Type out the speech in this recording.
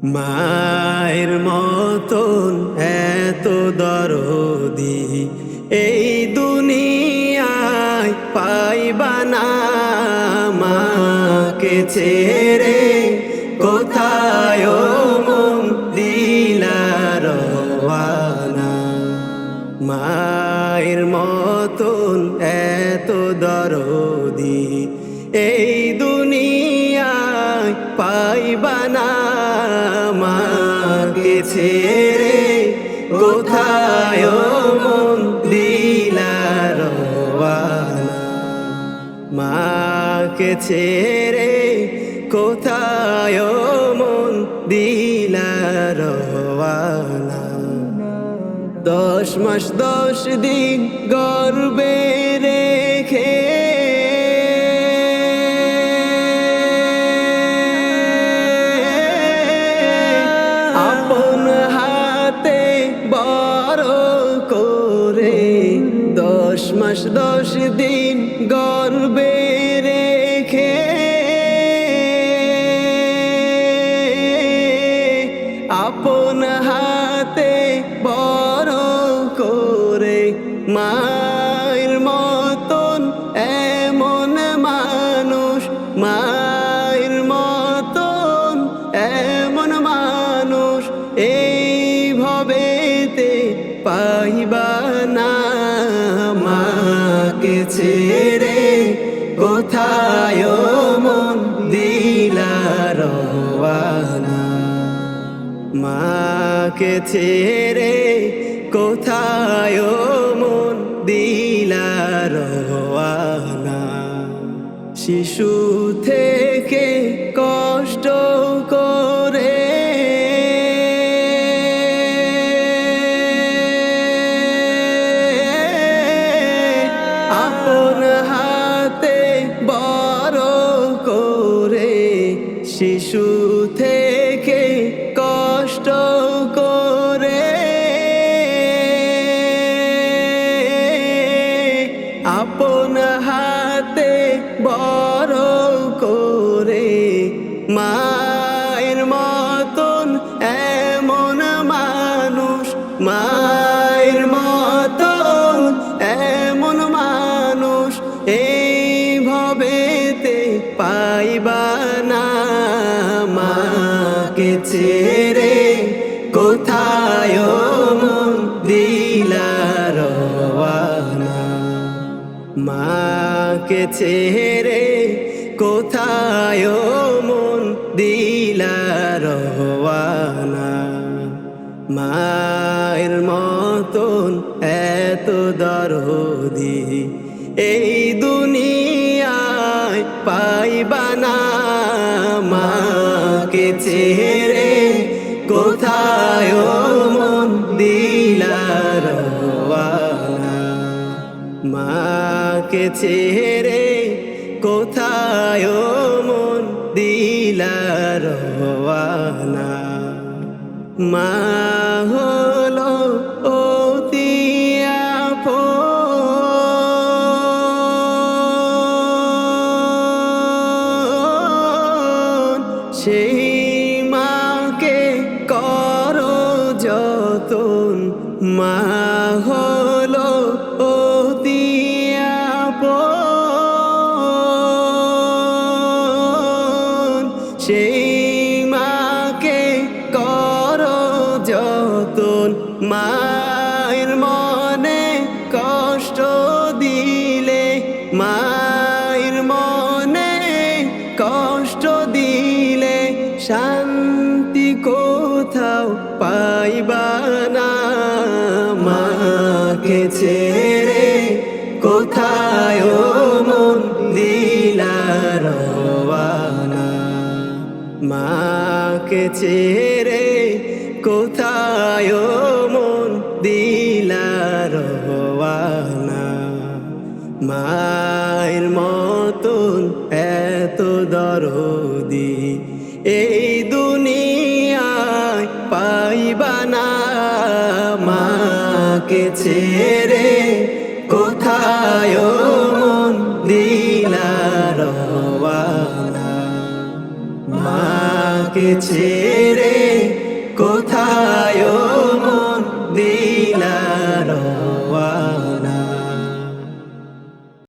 মায়ের মতন এত দরদি এই দুনিয়ায় পাইবা না মাকে ছেড়ে। কোথায় মন দিলার মায়ের মতন এত দরদি এই দুনিয়ায় পাইবা না মাকে ছেড়ে কোথায় মন দিলার মাকে ছেড়ে কোথায় মন দিলার দশ মাস দশ দিন গর্বে রেখে করে দশ মাস দশ দিন গর্বে রেখে আপন হাতে বড় করে মায়ের মাকে ছেড়ে কোথায় মন দিলার শিশু থেকে কষ্ট করে আপন হাতে বড় করে শিশু মায়ের মতন এমন মানুষ, মায়ের মতন এমন মানুষ এই ভবেতে পাইবা না মাকে ছেড়ে কোথায় মন দিলার মাকে ছেড়ে কোথায় দিলার রওয়ানা মায়ের মতন এত দরদি এই দুনিয়ায় পাইবা না। মাকে ছেড়ে কোথায় মন দিলার মাকে ছেড়ে কোথায় মা হলো অতি সেই মাকে করো যতন। মা হলো অতি সেই মায়ের মনে কষ্ট দিলে শান্তি কোথাও পাইবা না। মাকে ছেড়ে কোথায় মন দিলার মাকে ছেড়ে কোথায় মায়ের মতন এত দরদি এই দুনিয়ায় পাইবা না। মাকে ছেড়ে কোথায় মন দিলার মাকে ছেড়ে